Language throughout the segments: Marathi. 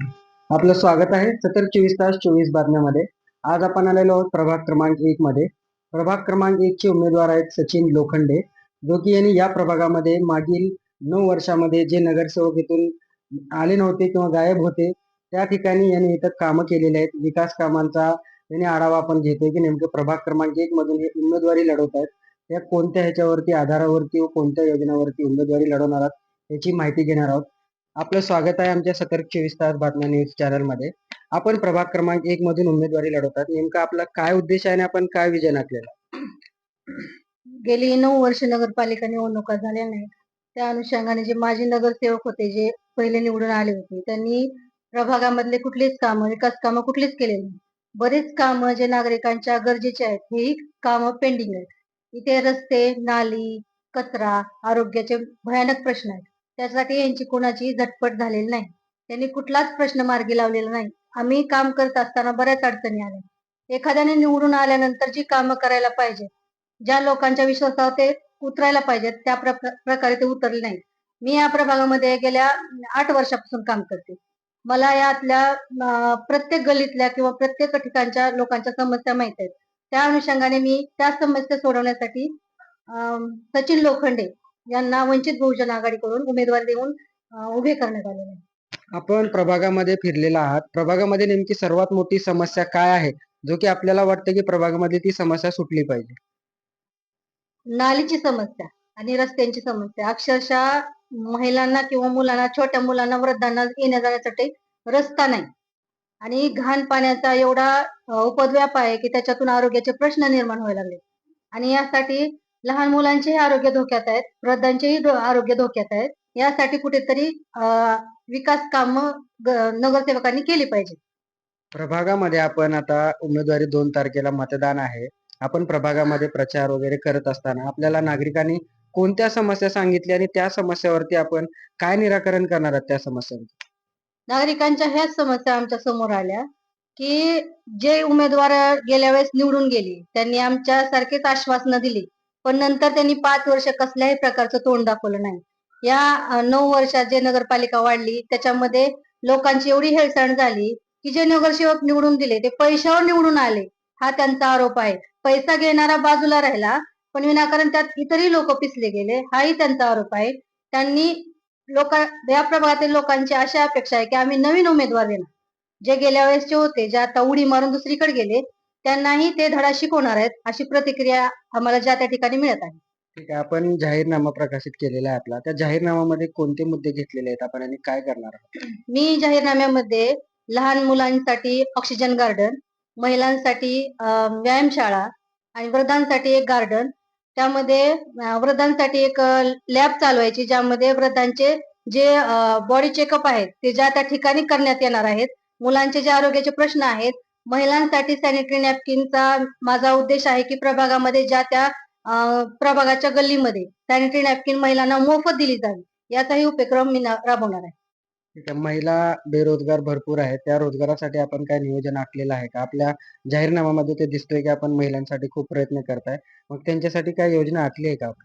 आपलं स्वागत आहे सतर चोवीस तास चोवीस बातम्यामध्ये. आज आपण आलेलो आहोत प्रभाग क्रमांक एक मध्ये. प्रभाग क्रमांक एक चे उमेदवार आहेत सचिन लोखंडे. जो की यांनी या प्रभागामध्ये मागील नऊ वर्षामध्ये जे नगरसेवक इथून आले नव्हते किंवा गायब होते त्या ठिकाणी यांनी इथं कामं केलेली आहेत. विकास कामांचा यांनी आढावा आपण घेतोय की नेमकं प्रभाग क्रमांक एक मधून हे उमेदवारी लढवत आहेत. त्या कोणत्या ह्याच्यावरती आधारावरती व कोणत्या योजनावरती उमेदवारी लढवणार आहात याची माहिती घेणार आहोत. आपलं स्वागत आहे आमच्या सतर्क चोवीस तास बातम्या न्यूज चॅनलमध्ये. आपण प्रभाग क्रमांक एक मधून उमेदवारी लढवतात. नेमका आपला काय उद्देश आहे आणि आपण काय विजन आखलेला? गेली नऊ वर्ष नगरपालिका निवडणुका झाल्या नाही त्या अनुषंगाने जे माजी नगरसेवक होते जे पहिले निवडून आले होते त्यांनी प्रभागामधले कुठलीच कामं विकास कामं कुठलीच केलेली नाही बरेच कामं जे नागरिकांच्या गरजेचे आहेत हेही कामं पेंडिंग आहेत. इथे रस्ते नाली कचरा आरोग्याचे भयानक प्रश्न आहेत. त्यासाठी यांची कोणाची झटपट झालेली नाही. त्यांनी कुठलाच प्रश्न मार्गी लावलेला नाही. आम्ही काम करत असताना बऱ्याच अडचणी आल्या. एखाद्याने निवडून आल्यानंतर जी कामं करायला पाहिजे ज्या लोकांच्या विश्वासावर ते उतरायला पाहिजेत त्या प्रकारे ते उतरले नाहीत. मी या प्रभागामध्ये गेल्या आठ वर्षापासून काम करते. मला यातल्या प्रत्येक गलीतल्या किंवा प्रत्येक ठिकाणच्या लोकांच्या समस्या माहीत आहेत. त्या अनुषंगाने मी त्या समस्या सोडवण्यासाठी अं, सचिन लोखंडे यांना वंचित बहुजन आघाडीकडून उमेदवारी देऊन उभे करण्यात आलेले आहे आपण प्रभागामध्ये फिरलेला आहात. प्रभागामध्ये नेमकी सर्वात मोठी समस्या काय आहे? जो की आपल्याला वाटतं की प्रभागामध्ये ती समस्या सुटली पाहिजे. नालीची समस्या आणि रस्त्यांची समस्या. अक्षरशः महिलांना किंवा मुलांना छोट्या मुलांना वृद्धांना येण्या जाण्यासाठी रस्ता नाही. आणि घाण पाण्याचा एवढा उपद्व्याप आहे की त्याच्यातून आरोग्याचे प्रश्न निर्माण व्हायला लागले. आणि यासाठी लहान मुलांचेही आरोग्य धोक्यात आहेत वृद्धांचेही आरोग्य धोक्यात आहेत. यासाठी कुठेतरी विकास काम नगरसेवकांनी केली पाहिजे प्रभागामध्ये आपण आता उमेदवारी दोन तारखेला मतदान आहे. आपण प्रभागामध्ये प्रचार वगैरे करत असताना आपल्याला नागरिकांनी कोणत्या समस्या सांगितल्या आणि त्या समस्यावरती आपण काय निराकरण करणार आहात त्या समस्यांचं नागरिकांच्या ह्याच समस्या आमच्यासमोर आल्या की जे उमेदवार गेल्या वेळेस निवडून गेली त्यांनी आमच्या सारखेच आश्वासनं दिली पण नंतर त्यांनी पाच वर्ष कसल्याही प्रकारचं तोंड दाखवलं नाही. या नऊ वर्षात जे नगरपालिका वाढली त्याच्यामध्ये लोकांची एवढी हेळसांड झाली की जे नगरसेवक निवडून दिले ते पैशावर निवडून आले हा त्यांचा आरोप आहे. पैसा घेणारा बाजूला राहिला पण विनाकारण त्यात इतरही लोक पिसले गेले हाही त्यांचा आरोप आहे. त्यांनी लोक या प्रभागातील लोकांची अशा अपेक्षा आहे की आम्ही नवीन उमेदवार देणार. जे गेल्या वेळेसचे होते जे आता उडी मारून दुसरीकडे गेले त्यांनाही ते धडा शिकवणार आहेत अशी प्रतिक्रिया आम्हाला ज्या त्या ठिकाणी मिळत आहे. ठीक आहे आपण जाहीरनामा प्रकाशित केलेला आहे आपला. त्या जाहीरनाम्यामध्ये कोणते मुद्दे घेतलेले आहेत? आपण आणि काय करणार आहोत? मी जाहीरनाम्यामध्ये लहान मुलांसाठी ऑक्सिजन गार्डन महिलांसाठी अं, व्यायामशाळा आणि वृद्धांसाठी एक गार्डन त्यामध्ये अं, वृद्धांसाठी एक लॅब चालवायची ज्यामध्ये वृद्धांचे जे बॉडी चेकअप आहेत ते ज्या त्या ठिकाणी करण्यात येणार आहेत मुलांचे जे आरोग्याचे प्रश्न आहेत महिलांसाठी सॅनिटरी नॅपकिनचा माझा उद्देश आहे की प्रभागामध्ये ज्या त्या प्रभागाच्या गल्लीमध्ये सॅनिटरी नॅपकिन महिलांना मोफत दिली जावी. याचाही उपक्रम मी राबवणार आहे. ठीक आहे. महिला बेरोजगार भरपूर आहेत. त्या रोजगारासाठी आपण काय नियोजन आखलेलं आहे का? आपल्या जाहीरनाम्यामध्ये ते दिसतोय की आपण महिलांसाठी खूप प्रयत्न करताय. मग त्यांच्यासाठी काय योजना आखली आहे का आपण?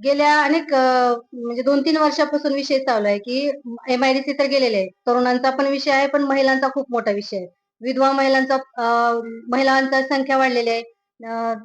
गेल्या अनेक म्हणजे दोन तीन वर्षापासून विषय चालू आहे की एमआयडीसी तर गेलेले आहे. तरुणांचा पण विषय आहे पण महिलांचा खूप मोठा विषय आहे. विधवा महिलांचा महिलांचा संख्या वाढलेली आहे.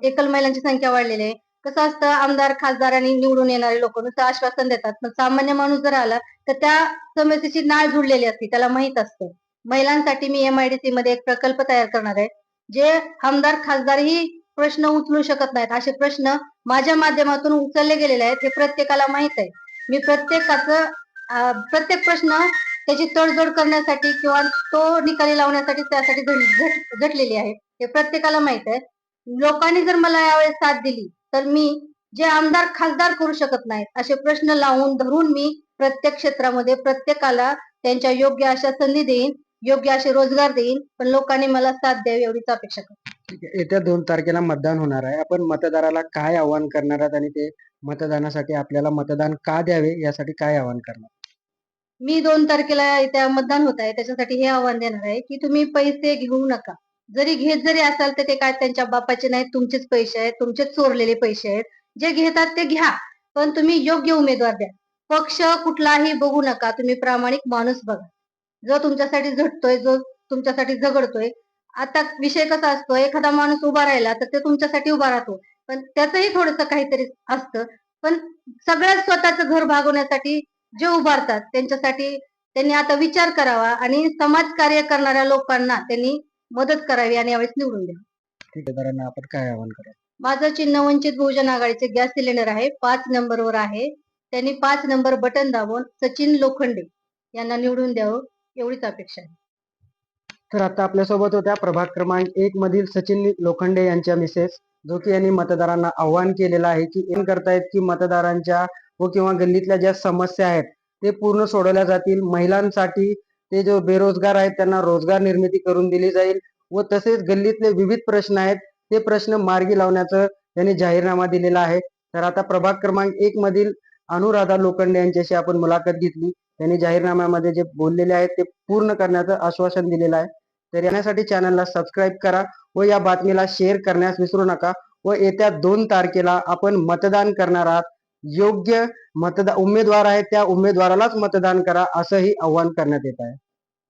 एकल महिलांची संख्या वाढलेली आहे. कसं असतं आमदार खासदार आणि निवडून येणारे लोक नुसतं आश्वासन देतात. पण सामान्य माणूस जर आला तर त्या समस्येची नाळ जुडलेली असते त्याला माहीत असतं. महिलांसाठी मी एमआयडीसी मध्ये एक प्रकल्प तयार करणार आहे जे आमदार खासदारही प्रश्न उचलू शकत नाहीत. असे प्रश्न माझ्या माध्यमातून उचलले गेलेले आहेत हे प्रत्येकाला माहीत आहे. मी प्रत्येकाचं प्रत्येक प्रश्न त्याची तडजोड करण्यासाठी किंवा तो निकाली लावण्यासाठी त्यासाठी झटलेली आहे. हे प्रत्येकाला माहीत आहे. लोकांनी जर मला यावेळेस साथ दिली तर मी जे आमदार खासदार करू शकत नाहीत असे प्रश्न लावून धरून मी प्रत्येक क्षेत्रामध्ये प्रत्येकाला त्यांच्या योग्य अशा संधी देईन योग्य असे रोजगार देईन पण लोकांनी मला साथ द्यावी एवढीच अपेक्षा करतो. येत्या दोन तारखेला मतदान होणार आहे. आपण मतदाराला काय आवाहन करणार आहात आणि ते मतदानासाठी आपल्याला मतदान का द्यावे यासाठी काय आवाहन करणार? मी दोन तारखेला त्या मतदान होत आहे त्याच्यासाठी हे आव्हान देणार आहे की तुम्ही पैसे घेऊ नका. जरी घेत जरी असाल तर ते काय त्यांच्या बापाचे नाहीत तुमचेच पैसे आहेत तुमचेच चोरलेले पैसे आहेत. जे घेतात ते घ्या पण तुम्ही योग्य उमेदवार द्या. पक्ष कुठलाही बघू नका तुम्ही प्रामाणिक माणूस बघा. जो तुमच्यासाठी झटतोय जो तुमच्यासाठी झगडतोय. आता विषय कसा असतो एखादा माणूस उभा राहिला तर ते तुमच्यासाठी उभा राहतो. पण त्याचंही थोडस काहीतरी असतं. पण सगळ्यात स्वतःचं घर भागवण्यासाठी जे उभारतात त्यांच्यासाठी त्यांनी आता विचार करावा आणि समाज कार्य करणाऱ्या लोकांना त्यांनी मदत करावी आणि यावेळेस निवडून द्यावं. ठेकेदारांना आपण काय आवाहन करा माझं चिन्ह वंचित बहुजन आघाडीचे गॅस सिलेंडर आहे पाच नंबरवर आहे. त्यांनी पाच नंबर बटन दाबून सचिन लोखंडे यांना निवडून द्यावं एवढीच अपेक्षा आहे. तर आता आपल्यासोबत होत्या प्रभाग क्रमांक एक मधील सचिन लोखंडे यांच्या मिसेस जो की यांनी मतदारांना आव्हान केलेलं आहे की एम करतायत की मतदारांच्या व किंवा गल्लीतल्या ज्या समस्या आहेत ते पूर्ण सोडवल्या जातील. महिलांसाठी ते जो बेरोजगार आहेत त्यांना रोजगार निर्मिती करून दिली जाईल व तसेच गल्लीतले विविध प्रश्न आहेत ते प्रश्न मार्गी लावण्याचं त्यांनी जाहीरनामा दिलेला आहे. तर आता प्रभाग क्रमांक एक मधील अनुराधा लोखंडे यांच्याशी आपण मुलाखत घेतली. त्यांनी जाहीरनाम्यामध्ये जे बोललेले आहेत ते पूर्ण करण्याचं आश्वासन दिलेलं आहे. तर यासाठी चॅनलला सबस्क्राईब करा व या बातमीला शेअर करण्यास विसरू नका व येत्या दोन तारखेला आपण मतदान करणार आहात. योग्य मतदा उमेदवार आहेत त्या उमेदवारालाच मतदान करा असंही आवाहन करण्यात येत आहे.